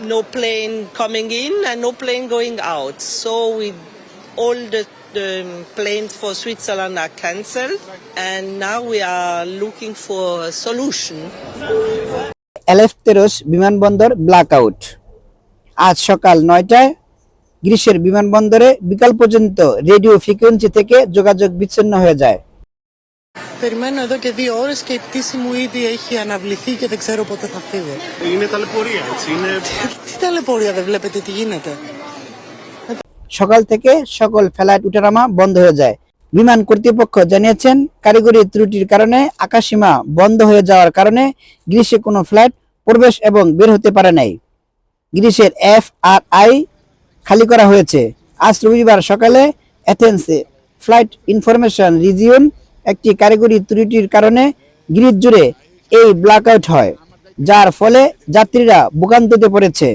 no plane coming in and no plane going out. So we all the, the planes for Switzerland are cancelled, and now we are looking for a solution. এলেফতেরোস বিমানবন্দর blackout আজ সকাল নয়টায় গ্রিসের বিমানবন্দরে বিকাল পর্যন্ত radio frequency থেকে যোগাযোগ বিচ্ছিন্ন হয়ে যায় Περιμένω εδώ και δύο ώρες και η πτήση μου ήδη έχει αναβληθεί και δεν ξέρω πότε θα φύγω. Είναι ταλαιπωρία, έτσι. Είναι Τι ταλαιπωρία δεν βλέπετε τι γίνεται. সকাল থেকে সকল ফ্লাইট উঠানামা বন্ধ হয়ে যায় বিমান কর্তৃপক্ষ জানিয়েছেন কারিগরি ত্রুটির কারণে আকাশসীমা বন্ধ হয়ে যাওয়ার কারণে গ্রিসে কোনো ফ্লাইট প্রবেশ এবং বের হতে পারে নাই গ্রিসের এফ আর আই খালি করা হয়েছে আজ রবিবার সকালে অ্যাথেন্সে ফ্লাইট ইনফরমেশন রিজিয়ন একটি কারিগরি ত্রুটির কারণে গ্রিস জুড়ে এই ব্ল্যাকআউট হয়, যার ফলে যাত্রীরা ভোগান্তিতে পড়েছে।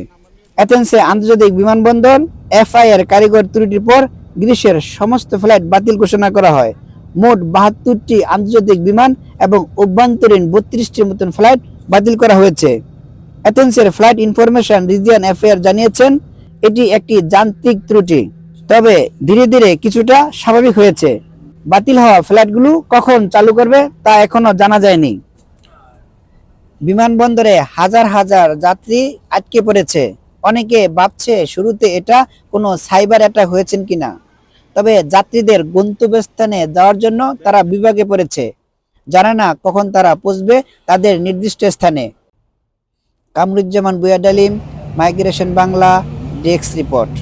অ্যাথেন্সে আন্তর্জাতিক বিমানবন্দর এফআই এর কারিগর ত্রুটির পর গ্রিসের সমস্ত ফ্লাইট বাতিল ঘোষণা করা হয়। মোট বাহাত্তরটি আন্তর্জাতিক বিমান এবং অভ্যন্তরীণ বত্রিশটির মতন ফ্লাইট বাতিল করা হয়েছে। অ্যাথেন্সের ফ্লাইট ইনফরমেশন রিজিয়ান অ্যাফেয়ার জানিয়েছেন, এটি একটি যান্ত্রিক ত্রুটি, তবে ধীরে ধীরে কিছুটা স্বাভাবিক হয়েছে। বাতিল হওয়া ফ্লাইটগুলো কখন চালু করবে তা এখনও জানা যায়নি। বিমানবন্দরে হাজার হাজার যাত্রী আটকে পড়েছে। অনেকে ভাবছে শুরুতে এটা কোনো সাইবার অ্যাটাক হয়েছেন কিনা। তবে যাত্রীদের গন্তব্যস্থানে যাওয়ার জন্য তারা বিভাগে পড়েছে। জানে না কখন তারা পৌঁছবে তাদের নির্দিষ্ট স্থানে। কামরুজ্জামান বুয়াডালিম মাইগ্রেশন বাংলা, ডেস্ক রিপোর্ট।